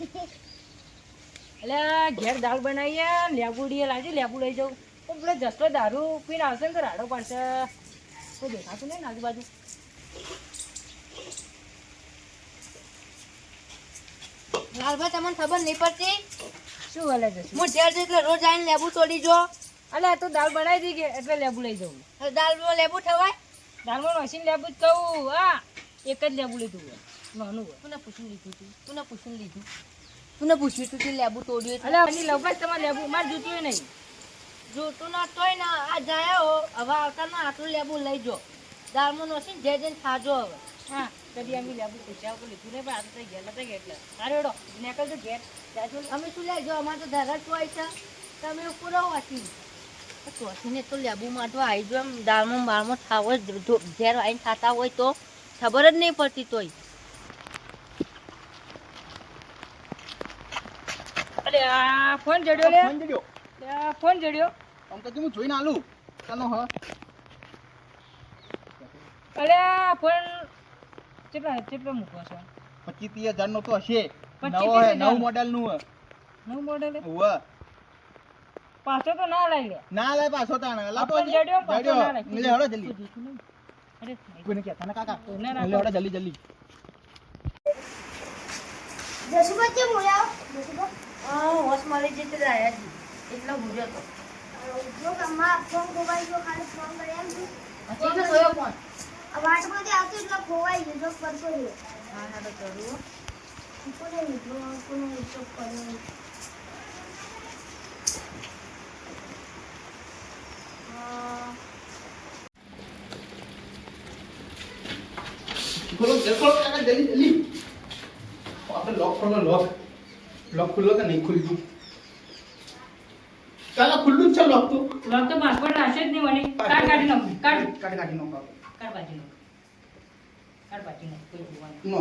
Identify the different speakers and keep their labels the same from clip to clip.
Speaker 1: એટલે ઘેર દાળ બનાવીએ લેબુડીએ લાગી લેબુ લઈ જાઉં. પણ પેલો જસલો દારૂ પીને આવશે ને તો રાડો પાડશે. કોઈ દેખાતું નહીં ને આજુબાજુ.
Speaker 2: લાલભાઈ તમને ખબર નહીં પડતી?
Speaker 1: શું હલે છે?
Speaker 2: હું ઘેર જઈશ એટલે રોજ આવીને લેબુ તોડી જો.
Speaker 1: અલે તો દાળ બનાવી દી ગઈ એટલે લેબુ લઈ
Speaker 2: જવું દાળમાં લેબુ થવાય
Speaker 1: દાળમાં મશીન લેબુ જ કહું. હા એક જ લેબુ લીધું નાનું હોય.
Speaker 2: કોને પૂછીને લીધું તું? કોને પૂછીને લીધું? કોને પૂછ્યું તું કે લેબુ તોડ્યું
Speaker 1: એટલે આની લવભાઈ તમારે લેબુ મારે જોતું નહીં.
Speaker 2: જોતું ના તોય ને આ જાય હો. હવે આવતા ના આટલું લેબુ લઈ જો. દાળમાં નોસીને જે જઈને ખાજો હવે.
Speaker 1: હા કદી અમે લેબુ પૂછ્યા વગર લીધું નહીં પણ આ તો ઘેર નતા ગયા એટલે. સારું હેડો નીકળજો ઘેર.
Speaker 2: અમે શું લેજો? અમારે તો ધરા જ હોય છે. તમે પૂરો વાંચી ચોથીને તો લેબુ તો આવી જો એમ દાળમાં બાળમાં ખાવો જો- ઘેર આવીને ખાતા હોય તો ખબર જ નહીં પડતી તોય.
Speaker 1: આ ફોન જડ્યો લે.
Speaker 3: ફોન જડ્યો.
Speaker 1: ફોન જડ્યો.
Speaker 3: આમ તો હું જોઈને આલું. ચાલો હ.
Speaker 1: અરે ફોન કેટલા કેટલો મૂકો છો?
Speaker 3: પચીસ ત્રીસ હજાર નો તો હશે. નવો હે નવ મોડેલનું હે.
Speaker 1: નવું મોડેલ
Speaker 3: ઉવ્વ.
Speaker 1: પાછો તો ના લઈ લે.
Speaker 3: ના લે પાછો તાણ. લા તો
Speaker 1: જડ્યો પાછો ના
Speaker 3: લે મિલે હળો જલ્દી.
Speaker 1: અરે
Speaker 3: કોઈને કે તને કાકા?
Speaker 1: કોઈને ના
Speaker 3: હળો જલ્દી જલ્દી.
Speaker 4: જસુબા કેમ મળ્યા જસુબા
Speaker 2: હોશ મળી જતી રાયાજી એટલો ભૂજો તો
Speaker 4: જો કમ્મા ફોન ખોવાઈ ગયો ખાલી ફોન કરે એમ છું
Speaker 2: તો સોયો ફોન
Speaker 4: વાટમાંથી આવતો એટલે ખોવાઈ ગયો જો કરતો રહ્યો
Speaker 2: હા હા તો કરું
Speaker 4: કોને લીધો કોને લીધો કર્યો
Speaker 3: ખોલો ખોલો કાકા જલ્દી જલ્દી આપણે લોક ખોલો લોક લોક ખુલ્લો કે નહીં ખુલ્લું? ચાલો ખુલ્લું જ છે લોક તો.
Speaker 1: લોક તો પાસપોર્ટ રાખશે જ નહીં મને કાઢ કાઢી નાખું. કાઢ.
Speaker 3: કાઢી કાઢી નો
Speaker 1: કાઢ બાજી નાખ. કાઢ બાજી નાખ કોઈ જોવાનું
Speaker 3: નો.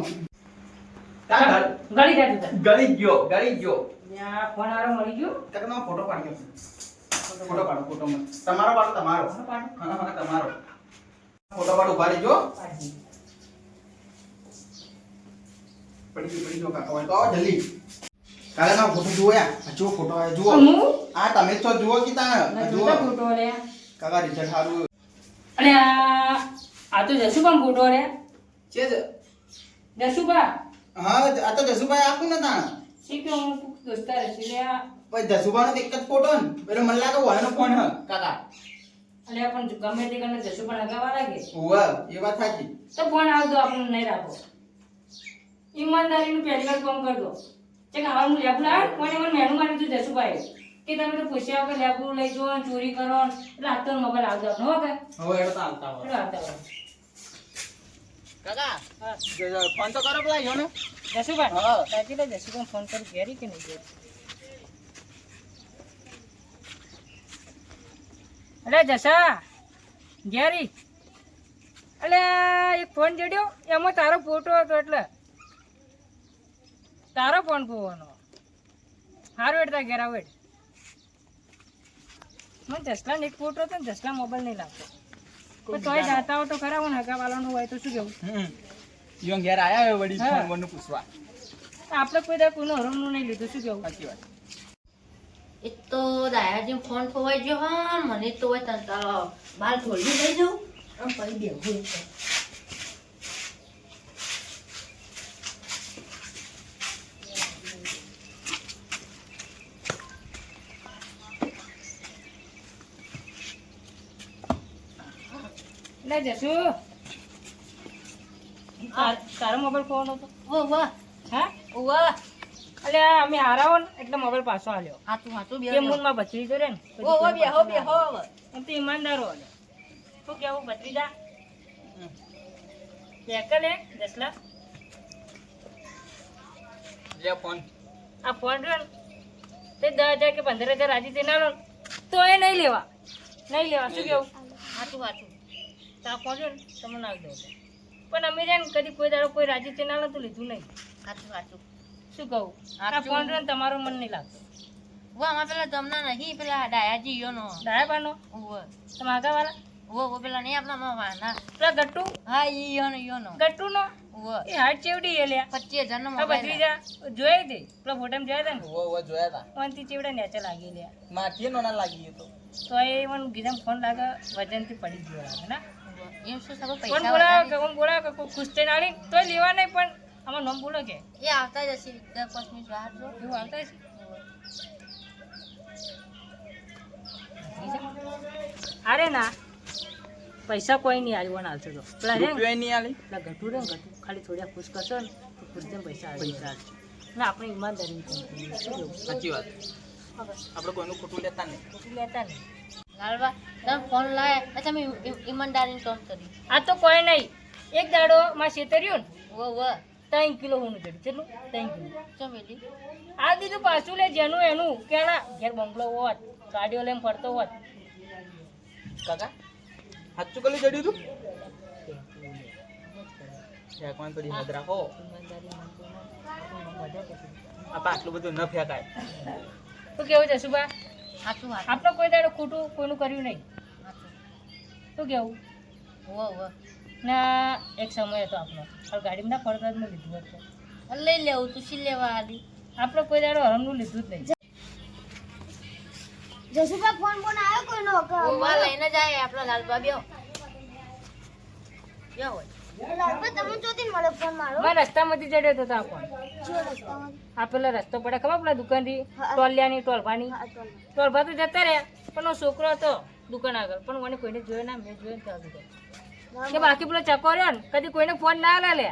Speaker 1: ગળી જાય તું
Speaker 3: ગળી ગયો ગળી ગયો.
Speaker 1: ત્યાં ફોન આરો મળી ગયો?
Speaker 3: તકનો ફોટો પાડ્યો ફોટો પાડો. ફોટો તમારો પાડો તમારો. હા હા તમારો. ફોટો પાડો ઊભા રહેજો.
Speaker 1: પડી
Speaker 3: ગયો પડી ગયો કાકા તો આવો જલ્દી. કાકા ના ફોટો જુઓ આ જુઓ ફોટો આવે જુઓ. આ તમે તો છો જુઓ કે તા જુઓ.
Speaker 1: ફોટો રે.
Speaker 3: કાકા રિઝલ્ટ સારું.
Speaker 1: અરે આ તો જસુબા ફોટો રે.
Speaker 3: છે જ.
Speaker 1: જસુબા
Speaker 3: હા આ તો જસુભાઈ આપું ને તાણ.
Speaker 1: શી કે હું? દોસ્તાર છે રે
Speaker 3: ભાઈ જસુભાઈનો એક જ ફોટો ને. એટલે મને લાગે વાયનો ફોન હ કાકા.
Speaker 1: અરે પણ ગમે તે કરીને જસુબા લગાવવા લાગે.
Speaker 3: હોવા એ વાત સાચી.
Speaker 1: તો ફોન આવતો આપણને નહીં રાખો. ઈમાનદારીનું પહેલી વાર કામ કરજો કે ખાવાનું લેબુ લાવે કોને મને મેનુ માર્યું હતું જસુભાઈ કે તમે તો પૂછ્યા વગર લેબુ લઈ જો ચોરી કરો ને એટલે મોબાઈલ આવતો હો કે?
Speaker 3: હવે એ તો આવતા હોય.
Speaker 1: એટલે આવતા હોય.
Speaker 3: કાકા જ- ફોન તો કરો પેલા યોને
Speaker 1: જસુભાઈ
Speaker 3: હા.
Speaker 1: બાકી તો જસુભાઈ ફોન કરી ઘેરી કે નહીં ઘેરી? અરે જસા ઘેરી. અલે એક ફોન જડ્યો એમાં તારો ફોટો હતો એટલે. તારો પણ પોવાનો હારું એટલે ઘેર આવો વેડ મને જસલા એક ફોટો હતો ને જસલા મોબાઈલ નહીં લાગતો પણ તોય જાતા હો તો ખરા હું હગા વાળાનું હોય તો શું કેવું?
Speaker 3: હમ. ઘેર આયા હોય
Speaker 1: વડી
Speaker 3: ફોન પૂછવા.
Speaker 1: આપણે કોઈ દા કોઈનું હરમનું નહીં લીધું શું કેવું?
Speaker 3: સાચી વાત.
Speaker 2: એ તો દાયાજી ફોન ખોવાઈ ગયો હા મને તો હોય તને તારો બાર ખોલી લઈ જાઉં આમ પછી બેહું તો.
Speaker 1: લે જસુ તાર- તારો મોબાઈલ ફોન હતો.
Speaker 2: ઓ વાહ
Speaker 1: હા?
Speaker 2: ઓ વાહ
Speaker 1: એટલે અમે હારાવો ને એટલે મોબાઈલ પાછો આલ્યો.
Speaker 2: હાચું હાચું બે
Speaker 1: કે મૂનમાં ભત્રીજો રે ને
Speaker 2: ઓ ઓ બે
Speaker 1: હો
Speaker 2: બે
Speaker 1: હો. એમ તો ઈમાનદારો આલે શું કેવું ભત્રીજા? એકલ એક દસલા?
Speaker 3: લે ફોન.
Speaker 1: આ ફોન રહ્યો તે દસ હજાર કે પંદર હજાર રાજી તે ના લો તો એ નહીં લેવા. નહીં લેવા. શું કેવું?
Speaker 2: હાચું હાચું.
Speaker 1: તો આ ને તમને આવી દઉં પણ અમે રે ને કદી કોઈ દાડો કોઈ રાજી ચેનાલ નતું લીધું નહીં.
Speaker 2: સાચું સાચું
Speaker 1: શું કહું? આ ફોન રે તમારો મન નહીં લાગતું.
Speaker 2: વો આમાં પેલા તમને નહીં પેલા ડાયાજી યો નો
Speaker 1: ડાયા પાનો
Speaker 2: ઓ
Speaker 1: તમે આગા વાળા
Speaker 2: ઓ ઓ પેલા નહીં આપણા માં વાના.
Speaker 1: પેલા ગટ્ટુ?
Speaker 2: હા ઈ યો નો યો નો
Speaker 1: ગટ્ટુ નો
Speaker 2: ઓ
Speaker 1: એ હાટ ચેવડી એ લ્યા.
Speaker 2: પચીસ હજાર
Speaker 1: નો
Speaker 2: મોબાઈલ
Speaker 1: ભત્રીજા જોઈ દે. પેલા ફોટામાં જોયા તા ને?
Speaker 5: વો વો જોયા તા.
Speaker 1: ફોનથી ચેવડા નેચે લાગી લ્યા.
Speaker 5: માથીએ નોના લાગી ગયો તો.
Speaker 1: તો એ મને ગીધમ ફોન લાગે વજનથી પડી ગયો લાગે ના.
Speaker 2: એમ શું ખબર પૈસા
Speaker 1: બોલાવો કે ફોન બોલાવો કે કોઈ ખુશ થઈને આલી. તોય લેવા નહીં પણ આમાં નામ બોલો કે.
Speaker 2: એ આવતા જ હશે દસ પાંચ મિનિટ રાહ જો.
Speaker 1: એવું આવતા છે અરે ના. પૈસા કોઈ નહીં હાલશે તો. પેલા રે
Speaker 5: રૂપિયો નહીં આલી?
Speaker 1: પેલા ઘટું રે ને ઘટું ખાલી થોડા ખુશ કરશો ને તો ખુશ થઈને પૈસા આવી જશે ના આપણે ઈમાનદારી
Speaker 5: સાચી વાત. આપણે કોઈનું ખોટું લેતા નહીં.
Speaker 1: ખોટું લેતા નહીં.
Speaker 2: લાલબા તમે ફોન લાયા એટલે તમે ઈમ- ઈમ- ઈમાનદારીની ટોન કરી.
Speaker 1: આ તો કોઈ નહીં. એક દાડો માં છેતર્યું ને
Speaker 2: વો વ.
Speaker 1: ત્રણ કિલો હું ચડ્યું. કેટલું? ત્રણ કિલો.
Speaker 2: ચમેલી
Speaker 1: આ દીધું પાછું લે જેનું એનું કેણા ઘેર બંગલો હોત ગાડીઓ લઈને ફરતો હોત.
Speaker 5: કાકા સાચું કલી ચડ્યું તું? ફેંકવાની રાખો. બધું ન ફેંકાય.
Speaker 1: તો કેવું છે સુભા
Speaker 2: સાચું વાત.
Speaker 1: આપણે કોઈ દાડો ખોટું કોઈનું કર્યું નહીં. શું કેવું?
Speaker 2: હોવ હોવ.
Speaker 1: ના એક સમય હતો આપણો હવે ગાડીમાં ના ફરતા જ મેં લીધું હતું.
Speaker 2: લઈ લેવું તું શી લેવા આલી?
Speaker 1: આપણો કોઈ દાડો હરમનું લીધું જ નહીં.
Speaker 4: જસુભાઈ ફોન ફોન આવ્યો કોઈનો? કે
Speaker 2: ઉવા લઈને જાય આપણો લાલબા બ્યો બ્યો હોય.
Speaker 4: લાલભાઈ તમે ચોથી મળે ફોન મારો.
Speaker 1: મેં રસ્તામાંથી ચડ્યો હતો તો આ ફોન. આ પેલો રસ્તો પડે ખબર પેલા દુકાનથી. ટોલિયાની ટોલભાની
Speaker 4: તો
Speaker 1: ટોલભા તો જતા રહ્યા પણ છોકરો હતો દુકાન આગળ. પણ મને કોઈને જોયો ના મેં જોયો ત્યાં સુધી. કે બાકી પેલો ચકો રહ્યો ને કદી કોઈને ફોન ના લે લે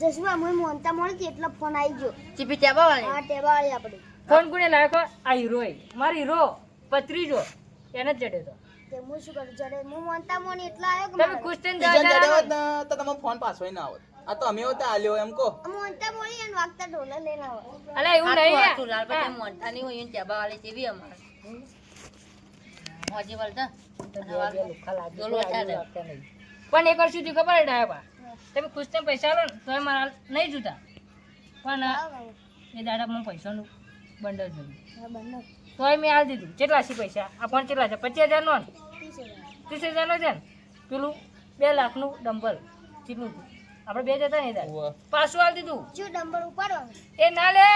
Speaker 4: જસુભા મને મોનતા મળી એટલો ફોન આવી ગયો.
Speaker 2: ચીપી ટેબા વાળી?
Speaker 4: હા ટેબા વાળી આપણી
Speaker 1: ફોન કોને લાયકો આ હીરો મારો હીરો પત્રીજો એને જ ચડ્યો હતો.
Speaker 4: તે હું શું કરું? જડે હું મોનતા મોની એટલા આવ્યો કે
Speaker 1: તમે ખુશ થઈને જાવ
Speaker 5: જડ્યા તો તમે ફોન પાછો ના આવત. આ તો અમે હોતા આલ્યો એમ કો
Speaker 4: મોનતા મોની અને વાગતા ઢોલા લઈને આવો.
Speaker 1: અલા એવું નહીં
Speaker 2: આ તું
Speaker 1: લાલ
Speaker 2: તેમ મોનતા નહીં હોય ને ટેબા વાળી જેવી અમારે. મોજી વળતા.
Speaker 1: પણ એક વાર સુધી ખબર ડાયબા તમે ખુશ થઈને પૈસા લો ને તો એ મારા નહીં જોતા. પણ એ દાડા મને પૈસાનું બંડલ જોયું. તો એ મેં આ દીધું. કેટલા છે પૈસા? આ પણ કેટલા છે? પચીસ હજારનો નો
Speaker 4: ત્રીસ હજાર.
Speaker 1: ત્રીસ હજારનો છે ને? પેલું બે લાખનું ડમ્બલ. કેટલું હતું આપણે બે જતા
Speaker 5: નહીં
Speaker 1: પાછું આલ દીધું.
Speaker 4: જો નંબર ઉપાડવાનું
Speaker 1: એ ના લે.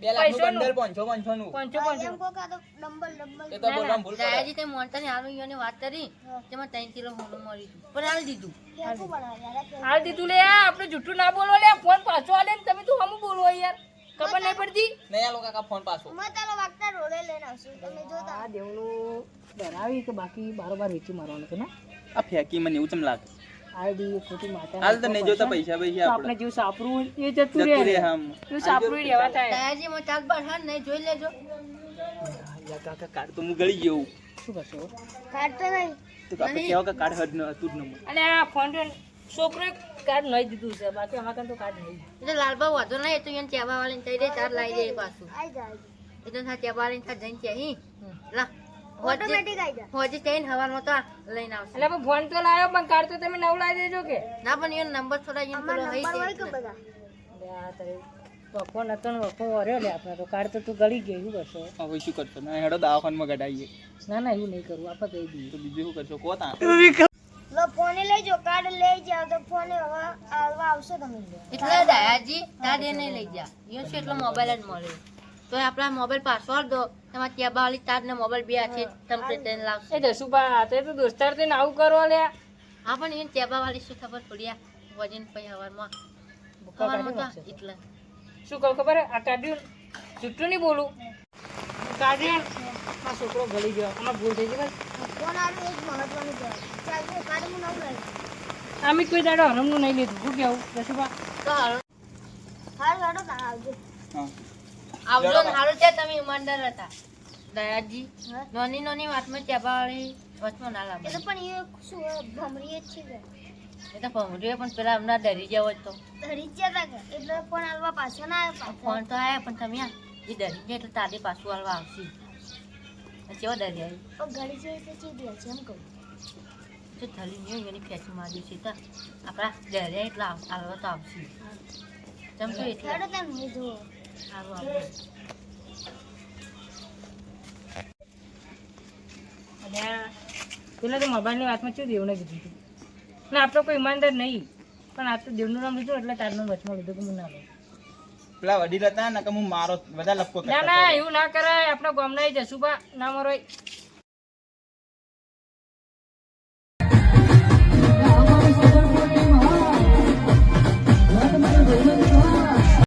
Speaker 5: બે. બંડલ પાંચસો પાંચસો નું
Speaker 1: પાંચસો. પાંચસો
Speaker 4: એમ કહો કે આ તો ડમ્બલ ડમ્બલ
Speaker 5: એ તો
Speaker 1: ના,
Speaker 5: ભૂલ પડે
Speaker 2: દાદાજી તે મોનતા ને હારું ઈયોને વાત કરી તેમાં ત્રણ કિલો હોનું મળી હતું. પણ હાલ દીધું.
Speaker 4: કેવું બનાવે યાર આ
Speaker 1: આલ દીધું લે આ, આપણે જૂઠું ના બોલો લે. ફોન પાછો આલે ને તમે તો હમ બોલો યાર. ખબર નહીં પડતી?
Speaker 5: નહીં આલો કાકા ફોન પાછો.
Speaker 4: અમે તારો વાગતા ઢોલે લઈને આવશું. તમે જોતા.
Speaker 1: આ દેવનું ડરાવી કે બાકી બારોબાર વેચી મારવાનું છે ને?
Speaker 5: આ ફેંકી મને એવું ચમ લાગે?
Speaker 1: આઈડી ખોટી માતા
Speaker 5: હાલ તો નહીં જોતા પૈસા પૈસા
Speaker 1: આપણે
Speaker 5: આપણે
Speaker 1: જેવું સાપરું એ જતું
Speaker 5: જતું
Speaker 1: રહે
Speaker 5: રહે
Speaker 1: ને. સાપરું રહેવા થાય.
Speaker 2: દાદાજી મને ચાલ બાર હા નહીં જોઈ લેજો.
Speaker 5: યા કાકા કાર્ડ તો હું ગળી ગયો.
Speaker 1: શું કરશો?
Speaker 4: કાઢતો નહીં.
Speaker 5: તો આપણે
Speaker 2: નહીં.
Speaker 5: કે કાર્ડ હદ ન હતું ન
Speaker 1: અને આ ફોન છોકરો કાર્ડ નહીં દીધું છે. બાકી અમારા કાન તો કાર્ડ નહીં.
Speaker 2: એટલે લાલબા વાંધો નહીં તો એને ટેબા વાળીને કહી દે તાર લાવી દે પાછું વાળીને તાર જઈને લા.
Speaker 4: ઓટોમેટિક આઈ જાય.
Speaker 2: હોજી જઈને હવારમાં તો લઈને આવશે.
Speaker 1: એટલે ફોન તો લાવ્યો પણ કાર્ડ તો તમે નવું લાવી દેજો કે.
Speaker 2: ના પણ એનો નંબર થોડા એને પેલો હઈ
Speaker 4: નંબર કે બધા?
Speaker 1: એટલે આ તારે વખો નતો ને વખો વર્યો લે આપણે તો. કાર્ડ તો તું ગળી ગયો શું
Speaker 5: હવે શું કરશો? ના હેડો દવાખાનામાં ગડાઈએ
Speaker 1: ના ના એવું નહીં કરવું આપણે કહી દઈએ.
Speaker 5: તો બીજું શું કરશો? કહો
Speaker 4: લો ફોને લઈ જાઓ કાર્ડ લઈ જાઓ તો ફોને હવે આવવા આવશે તમે
Speaker 2: એટલે દાદાજી તાર નહીં લઈ જા. યો છે એટલો મોબાઈલ જ મળે તો આપણા મોબાઈલ પાસવર્ડ દો. એમાં ટેબા વાળી તાર ને મોબાઈલ બે હાથે તમને તેને લાવશે.
Speaker 1: એ જસુભા તે તો દોસ્તાર થઈને આવું કરો લે
Speaker 2: હા પણ એને ટેબા વાળી શું ખબર પડી આ વજન પછી હવારમાં? હવારમાં તો એટલે.
Speaker 1: શું કહું ખબર? આ કાઢ્યું. જુઠ્ઠું નહીં બોલું. કાઢ્યું. આ છોકરો ગળી ગયો. આમાં ભૂલ થઈ ગઈ
Speaker 4: ફોન આવ્યો ચાલ નવું
Speaker 1: આમે કોઈ દાડો હરમનું નહીં લીધું. શું કેવું જસુભા.
Speaker 2: તો હાલો
Speaker 4: આવજો.
Speaker 5: હા.
Speaker 2: આવજો ને હારું છે તમે ઈમાનદાર હતા. દયાજી નોની નાની વાતમાં ટેબા વાળી વચમાં ના લાગે
Speaker 4: એ પણ એ શું હોય, ભમરી જ છે
Speaker 2: એ તો ભમરીએ પણ પેલા હમણાં ડરી જાવ તો.
Speaker 4: ધરી જ જતા કે એટલે ફોન હાલવા પાછો ના આવ્યો.
Speaker 2: ફોન તો આવ્યા પણ તમે આ એ ડરી જાય એટલે તારે પાછું હાલવા આવશે. કેવો ડરી આવી
Speaker 4: ઘડી છે એટલે ચીડી છે એમ કહું.
Speaker 2: જો થલી નહીં એની ખેંચી મારી છે તો. આપણા ડર્યા એટલે આવ- હાલવા તો આવશે. ચમચો એટલે
Speaker 1: પેલા તો મોબાઈલની વાતમાં શું દેવું કીધું હતું ને આપણો કોઈ ઈમાનદાર નહીં. પણ આ તો દેવનું નામ લીધું એટલે તારનું વચમાં લીધું કે હું ના લઉં.
Speaker 3: પેલા વડીલ હતા ને કે હું મારો બધા લપકો
Speaker 1: ના ના એવું ના કરાય. આપણા ગામના જશુભા ના મરો